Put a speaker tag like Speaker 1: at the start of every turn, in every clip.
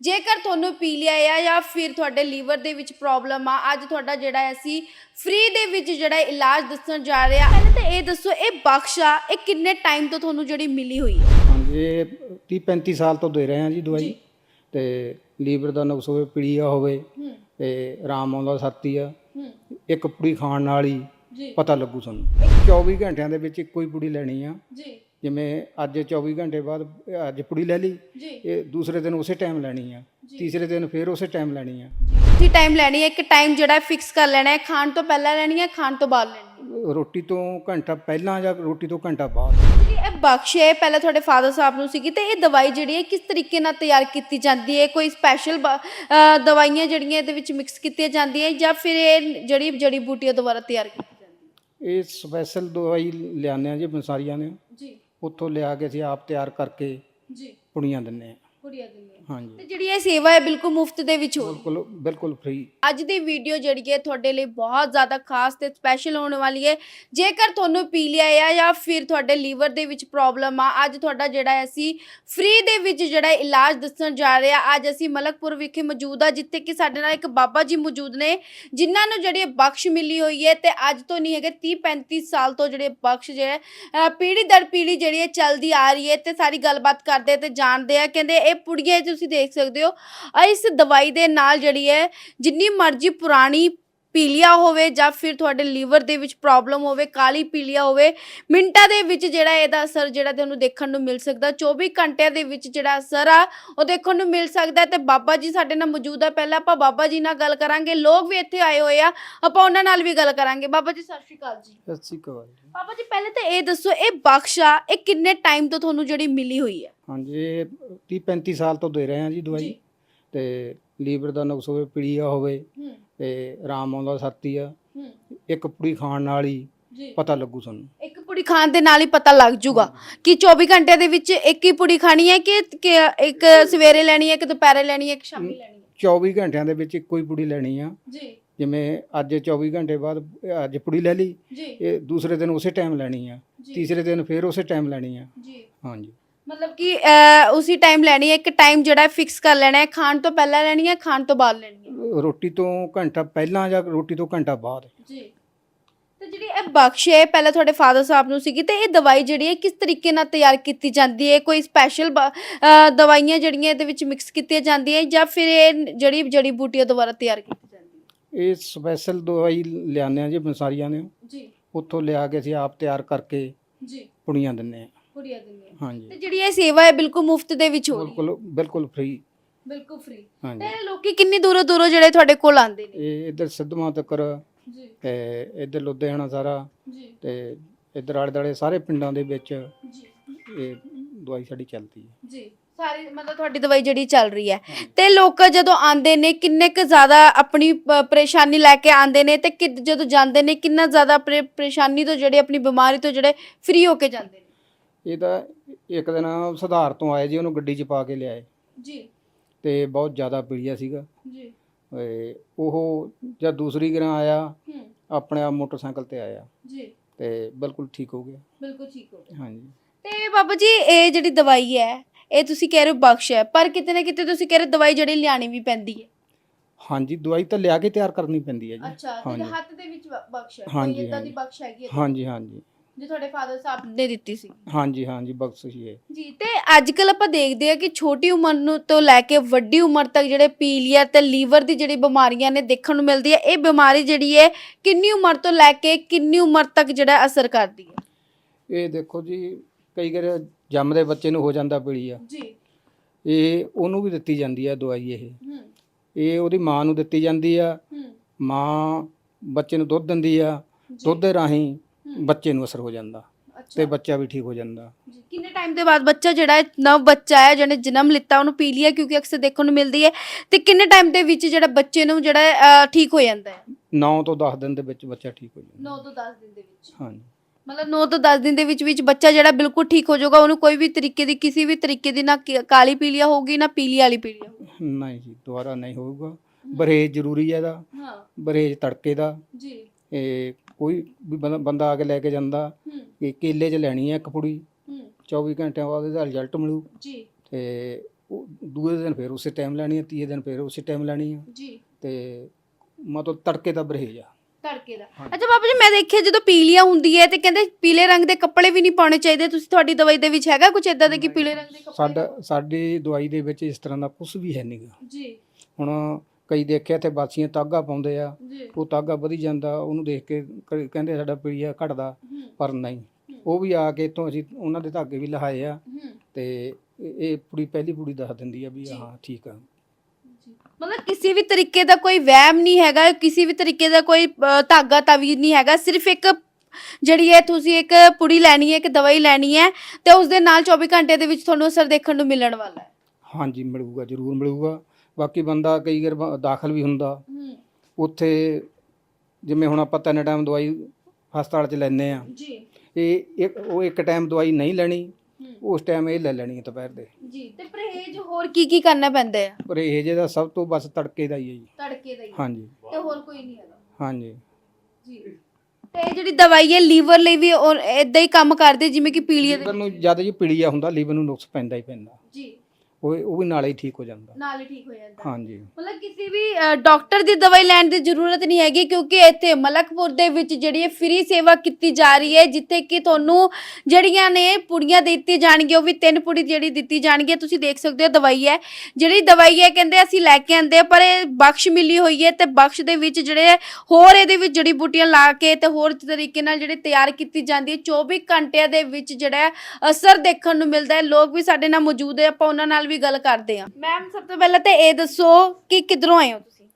Speaker 1: ਜੇਕਰ ਤੁਹਾਨੂੰ ਪੀਲੀਆ ਆ ਜਾਂ ਫਿਰ ਤੁਹਾਡੇ ਲੀਵਰ ਦੇ ਵਿੱਚ ਪ੍ਰੋਬਲਮ ਆ ਅੱਜ ਤੁਹਾਡਾ ਜਿਹੜਾ ਹੈ ਅਸੀਂ ਫ੍ਰੀ ਦੇ ਵਿੱਚ ਜਿਹੜਾ ਇਲਾਜ ਦੱਸਣ ਜਾ ਰਹੇ ਆ ਪਹਿਲਾਂ ਤਾਂ ਇਹ ਦੱਸੋ ਇਹ ਬਖਸ਼ ਇਹ ਕਿੰਨੇ ਟਾਈਮ ਤੋਂ ਤੁਹਾਨੂੰ ਜਿਹੜੀ ਮਿਲੀ ਹੋਈ ਹੈ
Speaker 2: ਹਾਂਜੀ ਇਹ 30 35 ਸਾਲ ਤੋਂ ਦੇ ਰਹੇ ਹਾਂ ਜੀ ਦਵਾਈ ਤੇ ਲੀਵਰ ਦਾ ਨੁਕਸ ਹੋਵੇ ਪੀਲੀਆ ਹੋਵੇ ਤੇ ਆਰਾਮ ਆਉਂਦਾ ਸਾਥੀ ਆ ਇੱਕ ਪੁੜੀ ਖਾਣ ਨਾਲ ਹੀ ਪਤਾ ਲੱਗੂ ਸਾਨੂੰ। 24 ਘੰਟਿਆਂ ਦੇ ਵਿੱਚ ਇੱਕੋ ਹੀ ਪੁੜੀ ਲੈਣੀ ਆ।
Speaker 1: ਜੀ।
Speaker 2: ਜਿਵੇਂ ਅੱਜ 24 ਘੰਟੇ ਬਾਅਦ ਅੱਜ ਪੁੜੀ ਲੈ ਲਈ ਇਹ ਦੂਸਰੇ ਦਿਨ ਉਸੇ ਟਾਈਮ ਲੈਣੀ ਆ। ਤੀਸਰੇ ਦਿਨ ਫੇਰ ਉਸੇ ਟਾਈਮ ਲੈਣੀ ਆ।
Speaker 1: ਜੀ। ਟਾਈਮ ਲੈਣੀ ਹੈ ਇੱਕ ਟਾਈਮ ਜਿਹੜਾ ਫਿਕਸ ਕਰ ਲੈਣਾ ਹੈ ਖਾਣ ਤੋਂ ਪਹਿਲਾਂ ਲੈਣੀ ਹੈ ਖਾਣ ਤੋਂ ਬਾਅਦ ਲੈਣੀ ਹੈ
Speaker 2: ਰੋਟੀ ਤੋਂ ਘੰਟਾ ਪਹਿਲਾਂ ਜਾਂ ਰੋਟੀ ਤੋਂ ਘੰਟਾ ਬਾਅਦ?
Speaker 1: ਇਹ ਬਖਸ਼ ਹੈ ਪਹਿਲਾਂ ਤੁਹਾਡੇ ਫਾਦਰ ਸਾਹਿਬ ਨੂੰ ਸੀਗੀ ਤੇ ਇਹ ਦਵਾਈ ਜਿਹੜੀ ਹੈ ਕਿਸ ਤਰੀਕੇ ਨਾਲ ਤਿਆਰ ਕੀਤੀ ਜਾਂਦੀ ਹੈ? ਕੋਈ ਸਪੈਸ਼ਲ ਦਵਾਈਆਂ ਜਿਹੜੀਆਂ ਇਹਦੇ ਵਿੱਚ ਮਿਕਸ ਕੀਤੀਆਂ ਜਾਂਦੀਆਂ ਜਾਂ ਫਿਰ ਇਹ ਜਿਹੜੀ ਜੜੀ ਬੂਟੀਆਂ ਦੁਆਰਾ ਤਿਆਰ ਕੀਤੀ ਜਾਂਦੀ
Speaker 2: ਇਹ ਸਪੈਸ਼ਲ ਦਵਾਈ ਲਿਆਉਂਦੇ ਆ ਜੀ ਬੰਸਾਰੀਆਂ ਨੇ।
Speaker 1: ਜੀ।
Speaker 2: ਉੱਥੋਂ ਲਿਆ ਕੇ ਅਸੀਂ ਆਪ ਤਿਆਰ ਕਰਕੇ
Speaker 1: ਜੀ।
Speaker 2: ਪੁੜੀਆਂ ਦਿੰਨੇ ਆ
Speaker 1: ਕੁੜੀਆਂ ਦਿੰਦੀਆਂ
Speaker 2: ਹਾਂਜੀ।
Speaker 1: ਤੇ ਜਿਹੜੀ ਇਹ ਸੇਵਾ ਹੈ ਬਿਲਕੁਲ ਮੁਫਤ ਦੇ ਵਿੱਚ ਹੋ ਰਹੀ ਹੈ।
Speaker 2: ਬਿਲਕੁਲ ਬਿਲਕੁਲ ਫ੍ਰੀ
Speaker 1: ਅੱਜ ਦੀ ਵੀਡੀਓ ਜਿਹੜੀ ਹੈ ਤੁਹਾਡੇ ਲਈ ਬਹੁਤ ਜ਼ਿਆਦਾ ਖਾਸ ਤੇ ਸਪੈਸ਼ਲ ਹੋਣ ਵਾਲੀ ਹੈ। ਜੇਕਰ ਤੁਹਾਨੂੰ ਪੀਲੀਆ ਆ ਜਾਂ ਫਿਰ ਤੁਹਾਡੇ ਲੀਵਰ ਦੇ ਵਿੱਚ ਪ੍ਰੋਬਲਮ ਆ ਅੱਜ ਤੁਹਾਡਾ ਜਿਹੜਾ ਹੈ ਅਸੀਂ ਫ੍ਰੀ ਦੇ ਵਿੱਚ ਜਿਹੜਾ ਇਲਾਜ ਦੱਸਣ ਜਾ ਰਹੇ ਆ ਅੱਜ ਅਸੀਂ ਮਲਕਪੁਰ ਵਿਖੇ ਮੌਜੂਦ ਆ ਜਿੱਥੇ ਕਿ ਸਾਡੇ ਨਾਲ ਇੱਕ ਬਾਬਾ ਜੀ ਮੌਜੂਦ ਨੇ ਜਿਨ੍ਹਾਂ ਨੂੰ ਜਿਹੜੀ ਬਖਸ਼ ਮਿਲੀ ਹੋਈ ਹੈ ਤੇ ਅੱਜ ਤੋਂ ਨਹੀਂ ਹੈਗੇ 30 35 ਸਾਲ ਤੋਂ ਜਿਹੜੇ ਬਖਸ਼ ਜਿਹੜੇ ਪੀੜ੍ਹੀ ਦਰ ਪੀੜ੍ਹੀ ਜਿਹੜੀ ਚੱਲਦੀ ਆ ਰਹੀ ਹੈ ਤੇ ਸਾਰੀ ਗੱਲਬਾਤ ਕਰਦੇ ਤੇ ਜਾਣਦੇ ਆ। ਕਹਿੰਦੇ ਇਹ ਪੁੜੀਆਂ ਤੁਸੀਂ ਦੇਖ ਸਕਦੇ ਹੋ। ਆ ਇਸ ਦਵਾਈ ਦੇ ਨਾਲ ਜਿਹੜੀ ਹੈ ਜਿੰਨੀ ਮਰਜ਼ੀ ਪੁਰਾਣੀ ਪੀਲੀਆ ਹੋਵੇ ਜਾਂ ਫਿਰ ਤੁਹਾਡੇ ਲੀਵਰ ਦੇ ਵਿੱਚ ਪ੍ਰੋਬਲਮ ਹੋਵੇ ਕਾਲੀ ਪੀਲੀਆ ਹੋਵੇ ਮਿੰਟਾਂ ਦੇ ਵਿੱਚ ਜਿਹੜਾ ਇਹਦਾ ਅਸਰ ਜਿਹੜਾ ਤੁਹਾਨੂੰ ਦੇਖਣ ਨੂੰ ਮਿਲ ਸਕਦਾ 24 ਘੰਟਿਆਂ ਦੇ ਵਿੱਚ ਜਿਹੜਾ ਅਸਰ ਆ ਉਹ ਦੇਖਣ ਨੂੰ ਮਿਲ ਸਕਦਾ ਤੇ ਬਾਬਾ ਜੀ ਸਾਡੇ ਨਾਲ ਮੌਜੂਦ ਆ। ਪਹਿਲਾਂ ਆਪਾਂ ਬਾਬਾ ਜੀ ਨਾਲ ਗੱਲ ਕਰਾਂਗੇ। ਲੋਕ ਵੀ ਇੱਥੇ ਆਏ ਹੋਏ ਆ। ਆਪਾਂ ਉਹਨਾਂ ਨਾਲ ਵੀ ਗੱਲ ਕਰਾਂਗੇ। ਬਾਬਾ ਜੀ ਸਤਿ ਸ਼੍ਰੀ ਅਕਾਲ ਜੀ।
Speaker 2: ਸਤਿ ਸ਼੍ਰੀ ਅਕਾਲ ਜੀ।
Speaker 1: ਬਾਬਾ ਜੀ ਪਹਿਲੇ ਤਾਂ ਇਹ ਦੱਸੋ ਇਹ ਬਖਸ਼ ਇਹ ਕਿੰਨੇ ਟਾਈਮ ਤੋਂ ਤੁਹਾਨੂੰ ਜਿਹੜੀ ਮਿਲੀ ਹੋਈ ਹੈ?
Speaker 2: ਹਾਂਜੀ ਇਹ 30 35 ਸਾਲ ਤੋਂ ਦੇ ਰਹੇ ਹਾਂ ਜੀ ਦਵਾਈ। ਤੇ ਲੀਵਰ ਦਾ ਨੁਕਸ ਹੋਵੇ ਪੀਲੀਆ ਹੋਵੇ ਤੇ ਆਰਾਮ ਆਉਂਦਾ ਸਾਥੀ ਆ। ਇੱਕ ਪੁੜੀ ਖਾਣ ਨਾਲ ਹੀ ਪਤਾ ਲੱਗੂ ਸਾਨੂੰ।
Speaker 1: ਇੱਕ ਪੁੜੀ ਖਾਣ ਦੇ ਨਾਲ ਹੀ ਪਤਾ ਲੱਗ ਜੂਗਾ ਕਿ 24 ਘੰਟੇ ਦੇ ਵਿੱਚ ਇੱਕ ਹੀ ਪੁੜੀ ਖਾਣੀ ਹੈ ਕਿ ਕਿ ਇੱਕ ਸਵੇਰੇ ਲੈਣੀ ਹੈ ਇੱਕ ਦੁਪਹਿਰੇ ਲੈਣੀ ਹੈ ਇੱਕ ਸ਼ਾਮੀ ਲੈਣੀ ਹੈ?
Speaker 2: 24 ਘੰਟਿਆਂ ਦੇ ਵਿੱਚ ਇੱਕੋ ਹੀ ਪੁੜੀ ਲੈਣੀ ਆ।
Speaker 1: ਜੀ।
Speaker 2: ਜਿਵੇਂ ਅੱਜ 24 ਘੰਟੇ ਬਾਅਦ ਅੱਜ ਪੁੜੀ ਲੈ ਲਈ ਇਹ ਦੂਸਰੇ ਦਿਨ ਉਸੇ ਟਾਈਮ ਲੈਣੀ ਆ। ਤੀਸਰੇ ਦਿਨ ਫੇਰ ਉਸੇ ਟਾਈਮ ਲੈਣੀ ਆ।
Speaker 1: ਜੀ।
Speaker 2: ਹਾਂਜੀ।
Speaker 1: ਮਤਲਬ ਕਿ ਉਸੇ ਟਾਈਮ ਲੈਣੀ ਹੈ ਇੱਕ ਟਾਈਮ ਜਿਹੜਾ ਫਿਕਸ ਕਰ ਲੈਣਾ ਹੈ। ਖਾਣ ਤੋਂ ਪਹਿਲਾਂ ਲੈਣੀ ਹੈ ਖਾਣ ਤੋਂ ਬਾਅਦ ਲੈਣੀ ਹੈ।
Speaker 2: ਰੋਟੀ ਤੋਂ ਘੰਟਾ ਪਹਿਲਾਂ ਜਾਂ ਰੋਟੀ ਤੋਂ ਘੰਟਾ ਬਾਅਦ?
Speaker 1: ਜੀ। ਤੇ ਜਿਹੜੀ ਇਹ ਬਖਸ਼ ਹੈ ਪਹਿਲਾਂ ਤੁਹਾਡੇ ਫਾਦਰ ਸਾਹਿਬ ਨੂੰ ਸੀਗੀ ਤੇ ਇਹ ਦਵਾਈ ਜਿਹੜੀ ਹੈ ਕਿਸ ਤਰੀਕੇ ਨਾਲ ਤਿਆਰ ਕੀਤੀ ਜਾਂਦੀ ਹੈ? ਕੋਈ ਸਪੈਸ਼ਲ ਦਵਾਈਆਂ ਜਿਹੜੀਆਂ ਇਹਦੇ ਵਿੱਚ ਮਿਕਸ ਕੀਤੀਆਂ ਜਾਂਦੀਆਂ ਜਾਂ ਫਿਰ ਇਹ ਜਿਹੜੀ ਜੜੀ ਬੂਟੀਆਂ ਦੁਆਰਾ ਤਿਆਰ ਕੀਤੀ ਜਾਂਦੀ
Speaker 2: ਇਹ ਸਪੈਸ਼ਲ ਦਵਾਈ ਲਿਆਉਂਦੇ ਆ ਜੀ ਬੰਸਾਰੀਆਂ ਨੇ।
Speaker 1: ਜੀ।
Speaker 2: ਉੱਥੋਂ ਲਿਆ ਕੇ ਅਸੀਂ ਆਪ ਤਿਆਰ ਕਰਕੇ
Speaker 1: ਜੀ।
Speaker 2: ਪੁੜੀਆਂ ਦਿੰਨੇ ਆ
Speaker 1: ਕੁੜੀਆਂ ਦਿੰਦੀਆਂ ਤੇ
Speaker 2: ਹਾਂਜੀ।
Speaker 1: ਜਿਹੜੀ ਇਹ ਸੇਵਾ ਹੈ ਬਿਲਕੁਲ ਮੁਫਤ ਦੇ ਵਿੱਚ ਹੋ ਰਹੀ ਹੈ?
Speaker 2: ਬਿਲਕੁਲ ਬਿਲਕੁਲ ਫ੍ਰੀ
Speaker 1: ਬਿਲਕੁਲ ਫ੍ਰੀ
Speaker 2: ਹਾਂਜੀ।
Speaker 1: ਤੇ ਲੋਕੀ ਕਿੰਨੀ ਦੂਰੋਂ ਦੂਰੋਂ ਜਿਹੜੇ ਤੁਹਾਡੇ ਕੋਲ ਆਉਂਦੇ ਨੇ?
Speaker 2: ਇਹ ਇੱਧਰ ਸਿੱਧਵਾਂ ਤੱਕ
Speaker 1: ਜੀ।
Speaker 2: ਤੇ ਇੱਧਰ ਲੁਧਿਆਣਾ ਸਾਰਾ
Speaker 1: ਜੀ।
Speaker 2: ਤੇ ਇੱਧਰ ਆਲੇ ਦੁਆਲੇ ਸਾਰੇ ਪਿੰਡਾਂ ਦੇ ਵਿੱਚ
Speaker 1: ਜੀ।
Speaker 2: ਇਹ ਦਵਾਈ ਸਾਡੀ ਚੱਲਦੀ ਹੈ।
Speaker 1: ਜੀ। ਸਾਰੀ ਮਤਲਬ ਤੁਹਾਡੀ ਦਵਾਈ ਜਿਹੜੀ ਚੱਲ ਰਹੀ ਹੈ। ਤੇ ਲੋਕ ਜਦੋਂ ਆਉਂਦੇ ਨੇ ਕਿੰਨੇ ਕੁ ਜ਼ਿਆਦਾ ਆਪਣੀ ਪ- ਪਰੇਸ਼ਾਨੀ ਲੈ ਕੇ ਆਉਂਦੇ ਨੇ ਤੇ ਕਿ ਜਦੋਂ ਜਾਂਦੇ ਨੇ ਕਿੰਨਾ ਜ਼ਿਆਦਾ ਪਰੇ- ਪਰੇਸ਼ਾਨੀ ਤੋਂ ਜਿਹੜੇ ਆਪਣੀ ਬਿਮਾਰੀ ਤੋਂ ਜਿਹੜੇ ਫ੍ਰੀ ਹੋ ਕੇ ਜਾਂਦੇ ਨੇ?
Speaker 2: ਇਹ ਤਾਂ ਇੱਕ ਦਿਨ ਸੁਧਾਰ ਤੋਂ ਆਏ ਜੀ ਉਹਨੂੰ ਗੱਡੀ 'ਚ ਪਾ ਕੇ ਲਿਆਏ।
Speaker 1: ਜੀ।
Speaker 2: ਤੇ ਬਹੁਤ ਜ਼ਿਆਦਾ ਪੀੜੀਆ ਸੀਗਾ।
Speaker 1: ਜੀ।
Speaker 2: ਉਹ ਜਦ ਦੂਸਰੀ ਗਰਾਂ ਆਇਆ ਆਪਣੇ ਆਪ ਮੋਟਰਸਾਈਕਲ ਤੇ ਆਇਆ।
Speaker 1: ਜੀ।
Speaker 2: ਤੇ ਬਿਲਕੁਲ ਠੀਕ ਹੋ ਗਿਆ।
Speaker 1: ਬਿਲਕੁਲ ਠੀਕ ਹੋ ਗਿਆ।
Speaker 2: ਹਾਂਜੀ।
Speaker 1: ਤੇ ਬਾਬਾ ਜੀ ਇਹ ਜਿਹੜੀ ਦਵਾਈ ਹੈ ਇਹ ਤੁਸੀਂ ਕਹਿ ਰਹੇ ਹੋ ਬਖਸ਼ ਹੈ ਪਰ ਕਿਤੇ ਨਾ ਕਿਤੇ ਤੁਸੀਂ ਕਹਿ ਰਹੇ ਦਵਾਈ ਜਿਹੜੀ ਲਿਆਣੀ ਵੀ ਪੈਂਦੀ ਹੈ।
Speaker 2: ਹਾਂਜੀ ਦਵਾਈ ਤਾਂ ਲਿਆ ਕੇ ਤਿਆਰ ਕਰਨੀ ਪੈਂਦੀ ਹੈ ਜੀ।
Speaker 1: ਅੱਛਾ। ਤੇ ਹੱਥ ਦੇ ਵਿੱਚ ਬਖਸ਼ ਹੈ ਕੋਈ ਇਦਾਂ ਦੀ। ਬਖਸ਼ ਹੈਗੀ ਹੈ?
Speaker 2: ਹਾਂਜੀ ਹਾਂਜੀ।
Speaker 1: ਜੋ ਤੁਹਾਡੇ ਫਾਦਰ ਸਾਹਿਬ ਨੇ ਦਿੱਤੀ ਸੀ।
Speaker 2: ਹਾਂਜੀ ਹਾਂਜੀ ਬਖਸ਼ਿਸ਼ ਹੈ
Speaker 1: ਜੀ ਤੇ ਅੱਜ ਕੱਲ ਆਪਾਂ ਦੇਖਦੇ ਆ ਕਿ ਛੋਟੀ ਉਮਰ ਨੂੰ ਤੋਂ ਲੈ ਕੇ ਵੱਡੀ ਉਮਰ ਤੱਕ ਜਿਹੜੇ ਪੀਲੀਆ ਤੇ ਲੀਵਰ ਦੀ ਜਿਹੜੀ ਬਿਮਾਰੀਆਂ ਨੇ ਦੇਖਣ ਨੂੰ ਮਿਲਦੀ ਹੈ ਇਹ ਬਿਮਾਰੀ ਜਿਹੜੀ ਹੈ ਕਿੰਨੀ ਉਮਰ ਤੋਂ ਲੈ ਕੇ ਕਿੰਨੀ ਉਮਰ ਤੱਕ ਜਿਹੜਾ ਅਸਰ ਕਰਦੀ ਹੈ?
Speaker 2: ਇਹ ਦੇਖੋ ਜੀ ਕਈ ਵਾਰ ਜੰਮਦੇ ਬੱਚੇ ਨੂੰ ਹੋ ਜਾਂਦਾ ਪੀੜੀਆ
Speaker 1: ਜੀ।
Speaker 2: ਇਹ ਉਹਨੂੰ ਵੀ ਦਿੱਤੀ ਜਾਂਦੀ ਹੈ ਦਵਾਈ ਇਹ।
Speaker 1: ਹੂੰ।
Speaker 2: ਇਹ ਉਹਦੀ ਮਾਂ ਨੂੰ ਦਿੱਤੀ ਜਾਂਦੀ ਆ।
Speaker 1: ਹੂੰ।
Speaker 2: ਮਾਂ ਬੱਚੇ ਨੂੰ ਦੁੱਧ ਦਿੰਦੀ ਆ। ਦੁੱਧ ਦੇ ਰਾਹੀਂ ਬੱਚੇ ਨੂੰ ਅਸਰ ਹੋ ਜਾਂਦਾ ਤੇ ਬੱਚਾ ਵੀ ਠੀਕ ਹੋ ਜਾਂਦਾ।
Speaker 1: ਜੀ ਕਿੰਨੇ ਟਾਈਮ ਦੇ ਬਾਅਦ ਬੱਚਾ ਜਿਹੜਾ ਹੈ ਨਵ ਬੱਚਾ ਹੈ ਜਿਹਨੇ ਜਨਮ ਲਿੱਤਾ ਉਹਨੂੰ ਪੀਲੀਆ ਕਿਉਂਕਿ ਅਕਸਰ ਦੇਖਣ ਨੂੰ ਮਿਲਦੀ ਹੈ ਤੇ ਕਿੰਨੇ ਟਾਈਮ ਦੇ ਵਿੱਚ ਜਿਹੜਾ ਬੱਚੇ ਨੂੰ ਜਿਹੜਾ ਹੈ, ਅਹ, ਠੀਕ ਹੋ ਜਾਂਦਾ ਹੈ?
Speaker 2: 9 ਤੋਂ 10 ਦਿਨ ਦੇ ਵਿੱਚ ਬੱਚਾ ਠੀਕ ਹੋ ਜਾਂਦਾ।
Speaker 1: 9 ਤੋਂ 10 ਦਿਨ ਦੇ ਵਿੱਚ।
Speaker 2: ਹਾਂਜੀ।
Speaker 1: ਮਤਲਬ 9 ਤੋਂ 10 ਦਿਨ ਦੇ ਵਿੱਚ ਵਿੱਚ ਬੱਚਾ ਜਿਹੜਾ ਬਿਲਕੁਲ ਠੀਕ ਹੋ ਜਾਊਗਾ ਉਹਨੂੰ ਕੋਈ ਵੀ ਤਰੀਕੇ ਦੀ ਕਿਸੇ ਵੀ ਤਰੀਕੇ ਦੀ ਨਾ ਕੀ- ਕਾਲੀ ਪੀਲੀਆ ਹੋਊਗੀ ਨਾ ਪੀਲੀ ਵਾਲੀ ਪੀਲੀਆ ਹੋਊਗੀ।
Speaker 2: ਨਹੀਂ ਜੀ ਦੁਬਾਰਾ ਨਹੀਂ ਹੋਊਗਾ। ਬਰੇਜ ਜ਼ਰੂਰੀ ਹੈ ਇਹਦਾ।
Speaker 1: ਹਾਂ।
Speaker 2: ਬਰੇਜ ਤੜਕੇ ਦਾ।
Speaker 1: ਜੀ।
Speaker 2: ਇਹ ਕੋਈ ਵੀ ਬੰਦਾ- ਬੰਦਾ ਆ ਕੇ ਲੈ ਕੇ ਜਾਂਦਾ
Speaker 1: ਹੂੰ।
Speaker 2: ਇਹ ਕੇਲੇ 'ਚ ਲੈਣੀ ਹੈ ਇੱਕ ਪੁੜੀ
Speaker 1: ਹੂੰ।
Speaker 2: 24 ਘੰਟਿਆਂ ਬਾਅਦ ਇਹਦਾ ਰਿਜ਼ਲਟ ਮਿਲੂ।
Speaker 1: ਜੀ।
Speaker 2: ਤੇ ਉਹ ਦੂਏ ਦਿਨ ਫਿਰ ਉਸੇ ਟਾਈਮ ਲੈਣੀ ਹੈ ਤੀਏ ਦਿਨ ਫਿਰ ਉਸੇ ਟਾਈਮ ਲੈਣੀ ਹੈ
Speaker 1: ਜੀ।
Speaker 2: ਤੇ ਮਤਲਬ ਤੜਕੇ ਦਾ ਬਰੇਜ ਆ।
Speaker 1: ਤੜਕੇ ਦਾ।
Speaker 2: ਹਾਂਜੀ।
Speaker 1: ਅੱਛਾ ਬਾਬਾ ਜੀ ਮੈਂ ਦੇਖਿਆ ਜਦੋਂ ਪੀਲੀਆ ਹੁੰਦੀ ਹੈ ਤੇ ਕਹਿੰਦੇ ਪੀਲੇ ਰੰਗ ਦੇ ਕੱਪੜੇ ਵੀ ਨਹੀਂ ਪਾਉਣੇ ਚਾਹੀਦੇ। ਤੁਸੀਂ ਤੁਹਾਡੀ ਦਵਾਈ ਦੇ ਵਿੱਚ ਹੈਗਾ ਕੁਝ ਇਦਾਂ ਦੇ ਕਿ ਪੀਲੇ ਰੰਗ ਦੇ ਕੱਪੜੇ?
Speaker 2: ਸਾਡਾ ਸਾਡੀ ਦਵਾਈ ਦੇ ਵਿੱਚ ਇਸ ਤਰ੍ਹਾਂ ਦਾ ਕੁਝ ਵੀ ਹੈ ਨਹੀਂਗਾ
Speaker 1: ਜੀ।
Speaker 2: ਹੁਣ ਕਈ ਦੇਖਿਆ ਤੇ ਬਾਸੀਆਂ ਤਾਗਾ ਪਾਉਂਦੇ ਆ ਉਹ ਤਾਗਾ ਵਧੀ ਜਾਂਦਾ ਉਹਨੂੰ ਦੇਖ ਕੇ ਕ- ਕਹਿੰਦੇ ਸਾਡਾ ਪੀਲੀਆ ਘਟਦਾ ਪਰ ਨਹੀਂ। ਉਹ ਵੀ ਆ ਕੇ ਤੋਂ ਅਸੀਂ ਉਹਨਾਂ ਦੇ ਧਾਗੇ ਵੀ ਲਹਾਏ ਆ ਤੇ ਇਹ ਇਹ ਪੂਰੀ ਪਹਿਲੀ ਪੂਰੀ ਦੱਸ ਦਿੰਦੀ ਆ ਵੀ
Speaker 1: ਜੀ।
Speaker 2: ਹਾਂ ਠੀਕ ਆ।
Speaker 1: ਮਤਲਬ ਕਿਸੇ ਵੀ ਤਰੀਕੇ ਦਾ ਕੋਈ ਵਹਿਮ ਨਹੀਂ ਹੈਗਾ ਕਿਸੇ ਵੀ ਤਰੀਕੇ ਦਾ ਕੋਈ ਅ, ਧਾਗਾ ਤਾਵੀਜ਼ ਨਹੀਂ ਹੈਗਾ ਸਿਰਫ ਇੱਕ ਜਿਹੜੀ ਹੈ ਤੁਸੀਂ ਇੱਕ ਪੁੜੀ ਲੈਣੀ ਹੈ ਇੱਕ ਦਵਾਈ ਲੈਣੀ ਹੈ ਤੇ ਉਸ ਦੇ ਨਾਲ 24 ਘੰਟੇ ਦੇ ਵਿੱਚ ਤੁਹਾਨੂੰ ਅਸਰ ਦੇਖਣ ਨੂੰ ਮਿਲਣ ਵਾਲਾ ਹੈ।
Speaker 2: ਹਾਂਜੀ ਮਿਲੂਗਾ ਜ਼ਰੂਰ ਮਿਲੂਗਾ। ਬਾਕੀ ਬੰਦਾ ਕਈ ਵਾਰ ਬ- ਦਾਖਲ ਵੀ ਹੁੰਦਾ।
Speaker 1: ਹੂੰ।
Speaker 2: ਉੱਥੇ ਜਿਵੇਂ ਹੁਣ ਆਪਾਂ ਤਿੰਨ ਟਾਈਮ ਦਵਾਈ ਹਸਪਤਾਲ 'ਚ ਲੈਂਦੇ ਆ।
Speaker 1: ਜੀ।
Speaker 2: ਇਹ ਇੱਕ ਉਹ ਇੱਕ ਟਾਈਮ ਦਵਾਈ ਨਹੀਂ ਲੈਣੀ
Speaker 1: ਹੂੰ।
Speaker 2: ਉਸ ਟਾਈਮ ਇਹ ਲੈ ਲੈਣੀ ਹੈ ਦੁਪਹਿਰ ਦੇ।
Speaker 1: ਜੀ ਤੇ ਪਰਹੇਜ ਹੋਰ ਕੀ ਕੀ ਕਰਨਾ ਪੈਂਦਾ ਹੈ?
Speaker 2: ਪਰ ਇਹ ਜਿਹਦਾ ਸਭ ਤੋਂ ਬਸ ਤੜਕੇ ਦਾ ਹੀ ਹੈ ਜੀ।
Speaker 1: ਤੜਕੇ ਦਾ ਹੀ।
Speaker 2: ਹਾਂਜੀ।
Speaker 1: ਤੇ ਹੋਰ ਕੋਈ ਨਹੀਂ ਹੈਗਾ।
Speaker 2: ਹਾਂਜੀ।
Speaker 1: ਜੀ। ਤੇ ਇਹ ਜਿਹੜੀ ਦਵਾਈ ਹੈ ਲੀਵਰ ਲਈ ਵੀ ਇਦਾਂ ਹੀ ਕੰਮ ਕਰਦੇ ਜਿਵੇਂ ਕਿ ਪੀਲੀਏ ਦੇ
Speaker 2: ਲੀਵਰ ਨੂੰ ਜਦ ਜੀ ਪੀਲੀਆ ਹੁੰਦਾ ਲੀਵਰ ਨੂੰ ਨੁਕਸ ਪੈਂਦਾ ਹੀ ਪੈਂਦਾ।
Speaker 1: ਜੀ।
Speaker 2: ਉਹ ਉਹ ਵੀ ਨਾਲੇ ਹੀ ਠੀਕ ਹੋ ਜਾਂਦਾ।
Speaker 1: ਨਾਲ ਹੀ ਠੀਕ ਹੋ ਜਾਂਦਾ।
Speaker 2: ਹਾਂਜੀ।
Speaker 1: ਮਤਲਬ ਕਿਸੇ ਵੀ ਡਾਕਟਰ ਦੀ ਦਵਾਈ ਲੈਣ ਦੀ ਜ਼ਰੂਰਤ ਨਹੀਂ ਹੈਗੀ ਕਿਉਂਕਿ ਇੱਥੇ ਮਲਕਪੁਰ ਦੇ ਵਿੱਚ ਜਿਹੜੀ ਫ੍ਰੀ ਸੇਵਾ ਕੀਤੀ ਜਾ ਰਹੀ ਹੈ ਜਿੱਥੇ ਕਿ ਤੁਹਾਨੂੰ ਜਿਹੜੀਆਂ ਨੇ ਪੁੜੀਆਂ ਦਿੱਤੀ ਜਾਣਗੀਆਂ ਉਹ ਵੀ ਤਿੰਨ ਪੁੜੀ ਜਿਹੜੀ ਦਿੱਤੀ ਜਾਣਗੀ ਤੁਸੀਂ ਦੇਖ ਸਕਦੇ ਹੋ ਦਵਾਈ ਹੈ। ਜਿਹੜੀ ਦਵਾਈ ਹੈ ਕਹਿੰਦੇ ਅਸੀਂ ਲੈ ਕੇ ਆਂਦੇ ਪਰ ਇਹ ਬਖਸ਼ ਮਿਲੀ ਹੋਈ ਹੈ ਤੇ ਬਖਸ਼ ਦੇ ਵਿੱਚ ਜਿਹੜੇ ਹੋਰ ਇਹਦੇ ਵਿੱਚ ਜੜੀ ਬੂਟੀਆਂ ਲਾ ਕੇ ਤੇ ਹੋਰ ਤਰੀਕੇ ਨਾਲ ਜਿਹੜੇ ਤਿਆਰ ਕੀਤੀ ਜਾਂਦੀ ਹੈ। 24 ਘੰਟਿਆਂ ਦੇ ਵਿੱਚ ਜਿਹੜਾ ਅਸਰ ਦੇਖਣ ਨੂੰ ਮਿਲਦਾ ਹੈ। ਲੋਕ ਵੀ ਸਾਡੇ ਨਾਲ ਮੌਜੂਦ ਹੈ। ਆਪਾਂ ਉਹਨਾਂ ਨਾਲ ਵੀ ਗੱਲ ਕਰਦੇ ਹਾਂ ਮੈਮ ਸਭ ਤੋਂ ਪਹਿਲਾਂ ਤੇ ਇਹ ਦੱਸੋ ਕਿ ਕਿੱਧਰੋਂ ਆਏ ਹੋ ਤੁਸੀਂ?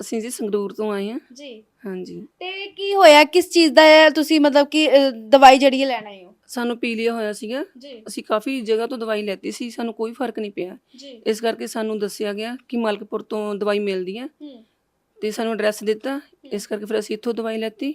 Speaker 3: ਅਸੀਂ ਜੀ ਸੰਗਰੂਰ ਤੋਂ ਆਏ ਹਾਂ।
Speaker 1: ਜੀ।
Speaker 3: ਹਾਂਜੀ।
Speaker 1: ਤੇ ਕੀ ਹੋਇਆ? ਕਿਸ ਚੀਜ਼ ਦਾ ਹੈ? ਤੁਸੀਂ ਮਤਲਬ ਕਿ ਦਵਾਈ ਜਿਹੜੀ ਹੈ ਲੈਣ ਆਏ ਹੋ?
Speaker 3: ਸਾਨੂੰ ਪੀਲੀਆ ਹੋਇਆ ਸੀਗਾ।
Speaker 1: ਜੀ।
Speaker 3: ਅਸੀਂ ਕਾਫੀ ਜਗ੍ਹਾ ਤੋਂ ਦਵਾਈ ਲੈਤੀ ਸੀ। ਸਾਨੂੰ ਕੋਈ ਫ਼ਰਕ ਨਹੀਂ ਪਿਆ।
Speaker 1: ਜੀ।
Speaker 3: ਇਸ ਕਰਕੇ ਸਾਨੂੰ ਦੱਸਿਆ ਗਿਆ ਕਿ ਮਲਕਪੁਰ ਤੋਂ ਦਵਾਈ ਮਿਲਦੀ ਹੈ।
Speaker 1: ਹੂੰ।
Speaker 3: ਤੇ ਸਾਨੂੰ ਐਡਰੈਸ ਦਿੱਤਾ। ਇਸ ਕਰਕੇ ਫਿਰ ਅਸੀਂ ਇੱਥੋਂ ਦਵਾਈ ਲੈਤੀ।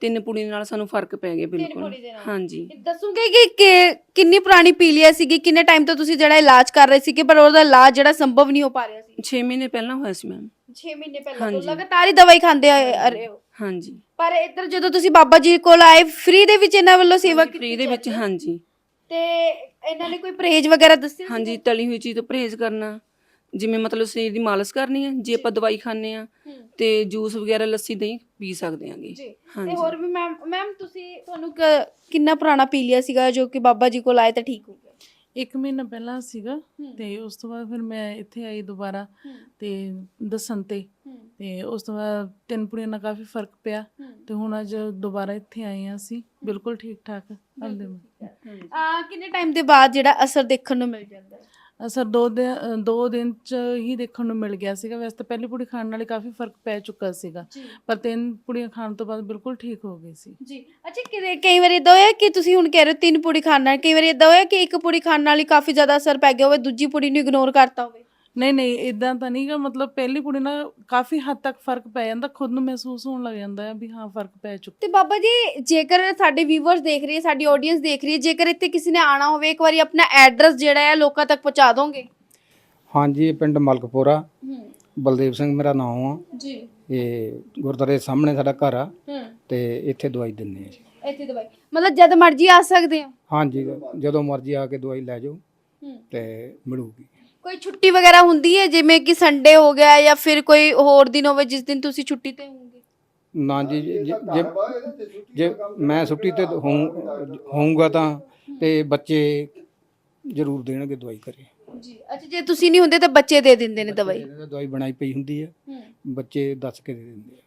Speaker 3: ਤਿੰਨ ਪੁੜੀ ਨਾਲ ਸਾਨੂੰ ਫ਼ਰਕ ਪੈ ਗਿਆ ਬਿਲਕੁਲ।
Speaker 1: ਪੁੜੀ ਦੇ ਨਾਲ।
Speaker 3: ਹਾਂਜੀ।
Speaker 1: ਦੱਸੋਗੇ ਕਿ ਕਿ- ਕਿੰਨੀ ਪੁਰਾਣੀ ਪੀਲੀਆ ਸੀਗੀ? ਕਿੰਨੇ ਟਾਈਮ ਤੋਂ ਤੁਸੀਂ ਜਿਹੜਾ ਇਲਾਜ ਕਰ ਰਹੇ ਸੀਗੇ? ਪਰ ਉਹਦਾ ਇਲਾਜ ਜਿਹੜਾ ਸੰਭਵ ਨਹੀਂ ਹੋ ਪਾ ਰਿਹਾ ਸੀ।
Speaker 3: 6 ਮਹੀਨੇ ਪਹਿਲਾਂ ਹੋਇਆ ਸੀ ਮੈਮ
Speaker 1: 6 ਮਹੀਨੇ ਪਹਿਲਾਂ ਤੋਂ
Speaker 3: ਹਾਂਜੀ।
Speaker 1: ਲਗਾਤਾਰ ਹੀ ਦਵਾਈ ਖਾਂਦੇ ਆ ਆ ਰਹੇ ਹੋ
Speaker 3: ਹਾਂਜੀ।
Speaker 1: ਪਰ ਇੱਧਰ ਜਦੋਂ ਤੁਸੀਂ ਬਾਬਾ ਜੀ ਕੋਲ ਆਏ ਫ੍ਰੀ ਦੇ ਵਿੱਚ ਇਹਨਾਂ ਵੱਲੋਂ ਸੇਵਾ ਕੀਤੀ
Speaker 3: ਫ੍ਰੀ ਦੇ ਵਿੱਚ
Speaker 1: ਜਾਂਦੀ।
Speaker 3: ਹਾਂਜੀ।
Speaker 1: ਤੇ ਇਹਨਾਂ ਨੇ ਕੋਈ ਪਰਹੇਜ਼ ਵਗੈਰਾ ਦੱਸਿਆ?
Speaker 3: ਹਾਂਜੀ ਤਲੀ ਹੋਈ ਚੀਜ਼ ਤੋਂ ਪਰਹੇਜ਼ ਕਰਨਾ। ਜਿਵੇਂ ਮਤਲਬ ਸਰੀਰ ਦੀ ਮਾਲਿਸ਼ ਕਰਨੀ ਹੈ ਜੇ ਆਪਾਂ ਦਵਾਈ ਖਾਂਦੇ ਆ। ਤੇ ਜੂਸ ਵਗੈਰਾ ਲੱਸੀ ਦਹੀਂ ਪੀ ਸਕਦੇ ਆਂਗੇ।
Speaker 1: ਜੀ। ਤੇ ਹੋਰ ਵੀ ਮੈਮ ਮੈਮ ਤੁਸੀਂ ਤੁਹਾਨੂੰ ਕ- ਕਿੰਨਾ ਪੁਰਾਣਾ ਪੀ ਲਿਆ ਸੀਗਾ ਜੋ ਕਿ ਬਾਬਾ ਜੀ ਕੋਲ ਆਏ ਤਾਂ ਠੀਕ ਹੋ ਗਿਆ?
Speaker 4: ਇੱਕ ਮਹੀਨਾ ਪਹਿਲਾਂ ਸੀਗਾ। ਤੇ ਉਸ ਤੋਂ ਬਾਅਦ ਫਿਰ ਮੈਂ ਇੱਥੇ ਆਈ ਦੁਬਾਰਾ ਤੇ ਦੱਸਣ ਤੇ। ਤੇ ਉਸ ਤੋਂ ਬਾਅਦ ਤਿੰਨ ਪੁੜੀਆਂ ਨਾਲ ਕਾਫੀ ਫ਼ਰਕ ਪਿਆ ਤੇ ਹੁਣ ਅੱਜ ਦੁਬਾਰਾ ਇੱਥੇ ਆਏ ਹਾਂ ਅਸੀਂ। ਬਿਲਕੁਲ ਠੀਕ ਠਾਕ ਆਪਦੇ
Speaker 1: ਆ ਕਿੰਨੇ ਟਾਈਮ ਦੇ ਬਾਅਦ ਜਿਹੜਾ ਅਸਰ ਦੇਖਣ ਨੂੰ ਮਿਲ ਜਾਂਦਾ ਹੈ?
Speaker 4: ਅਸਰ ਦੋ ਦਿਨ ਦੋ ਦਿਨ ਚ ਹੀ ਦੇਖਣ ਨੂੰ ਮਿਲ ਗਿਆ ਸੀਗਾ। ਵੈਸੇ ਤਾਂ ਪਹਿਲੀ ਪੁੜੀ ਖਾਣ ਨਾਲ ਹੀ ਕਾਫੀ ਫ਼ਰਕ ਪੈ ਚੁੱਕਾ ਸੀਗਾ। ਪਰ ਤਿੰਨ ਪੁੜੀਆਂ ਖਾਣ ਤੋਂ ਬਾਅਦ ਬਿਲਕੁਲ ਠੀਕ ਹੋ ਗਈ ਸੀ।
Speaker 1: ਜੀ। ਅੱਛਾ ਕਿਤੇ ਕਈ ਵਾਰ ਇਦਾਂ ਹੋਇਆ ਕਿ ਤੁਸੀਂ ਹੁਣ ਕਹਿ ਰਹੇ ਹੋ ਤਿੰਨ ਪੁੜੀ ਖਾਣ ਨਾਲ ਕਈ ਵਾਰ ਇਦਾਂ ਹੋਇਆ ਕਿ ਇੱਕ ਪੁੜੀ ਖਾਣ ਨਾਲ ਹੀ ਕਾਫੀ ਜ਼ਿਆਦਾ ਅਸਰ ਪੈ ਗਿਆ ਹੋਵੇ ਦੂਜੀ ਪੁੜੀ ਨੂੰ ਇਗਨੋਰ ਕਰਤਾ ਹੋਵੇ?
Speaker 4: ਨਹੀਂ ਨਹੀਂ ਇਦਾਂ ਤਾਂ ਨਹੀਂਗਾ ਮਤਲਬ ਪਹਿਲੀ ਪੁੜੀ ਨਾਲ ਕਾਫੀ ਹੱਦ ਤੱਕ ਫ਼ਰਕ ਪੈ ਜਾਂਦਾ ਖੁਦ ਨੂੰ ਮਹਿਸੂਸ ਹੋਣ ਲੱਗ ਜਾਂਦਾ ਹੈ ਵੀ ਹਾਂ ਫ਼ਰਕ ਪੈ ਚੁੱਕਾ
Speaker 1: ਤੇ ਬਾਬਾ ਜੀ ਜੇਕਰ ਸਾਡੇ ਵੀਵਰਸ ਦੇਖ ਰਹੀ ਹੈ ਸਾਡੀ ਆਡੀਅנס ਦੇਖ ਰਹੀ ਹੈ ਜੇਕਰ ਇੱਥੇ ਕਿਸੇ ਨੇ ਆਣਾ ਹੋਵੇ ਇੱਕ ਵਾਰੀ ਆਪਣਾ ਐਡਰੈਸ ਜਿਹੜਾ ਹੈ ਲੋਕਾਂ ਤੱਕ ਪਹੁੰਚਾ ਦੋਗੇ?
Speaker 2: ਹਾਂਜੀ ਇਹ ਪਿੰਡ ਮਲਕਪੁਰਾ।
Speaker 1: ਹੂੰ।
Speaker 2: ਬਲਦੇਵ ਸਿੰਘ ਮੇਰਾ ਨਾਮ ਆ।
Speaker 1: ਜੀ।
Speaker 2: ਇਹ ਗੁਰਦੁਆਰੇ ਸਾਹਮਣੇ ਸਾਡਾ ਘਰ ਆ।
Speaker 1: ਹੂੰ।
Speaker 2: ਤੇ ਇੱਥੇ ਦਵਾਈ ਦਿੰਦੇ ਆ ਜੀ।
Speaker 1: ਇੱਥੇ ਦਵਾਈ। ਮਤਲਬ ਜਦ ਮਰਜ਼ੀ ਆ ਸਕਦੇ ਹੋ?
Speaker 2: ਹਾਂਜੀ ਜਦੋਂ ਮਰਜ਼ੀ ਆ ਕੇ ਦਵਾਈ ਲੈ ਜਾਓ।
Speaker 1: ਹੂੰ।
Speaker 2: ਤੇ ਮਿਲੂਗੀ।
Speaker 1: ਕੋਈ ਛੁੱਟੀ ਵਗੈਰਾ ਹੁੰਦੀ ਹੈ? ਜਿਵੇਂ ਕਿ ਸੰਡੇ ਹੋ ਗਿਆ ਜਾਂ ਫਿਰ ਕੋਈ ਹੋਰ ਦਿਨ ਹੋਵੇ ਜਿਸ ਦਿਨ ਤੁਸੀਂ ਛੁੱਟੀ ਤੇ ਹੋਵੋਗੇ?
Speaker 2: ਨਾ ਜੀ ਜੇ- ਜੇ ਜੇ ਮੈਂ ਛੁੱਟੀ ਤੇ ਹੋਊ- ਹੋਊਂਗਾ ਤਾਂ ਤੇ ਬੱਚੇ ਜ਼ਰੂਰ ਦੇਣਗੇ ਦਵਾਈ ਕਰੇ
Speaker 1: ਜੀ। ਅੱਛਾ ਜੇ ਤੁਸੀਂ ਨਹੀਂ ਹੁੰਦੇ ਤਾਂ ਬੱਚੇ ਦੇ ਦਿੰਦੇ ਨੇ ਦਵਾਈ।
Speaker 2: ਦਵਾਈ ਬਣਾਈ ਪਈ ਹੁੰਦੀ ਹੈ।
Speaker 1: ਹੂੰ।
Speaker 2: ਬੱਚੇ ਦੱਸ ਕੇ ਦੇ ਦਿੰਦੇ ਆ।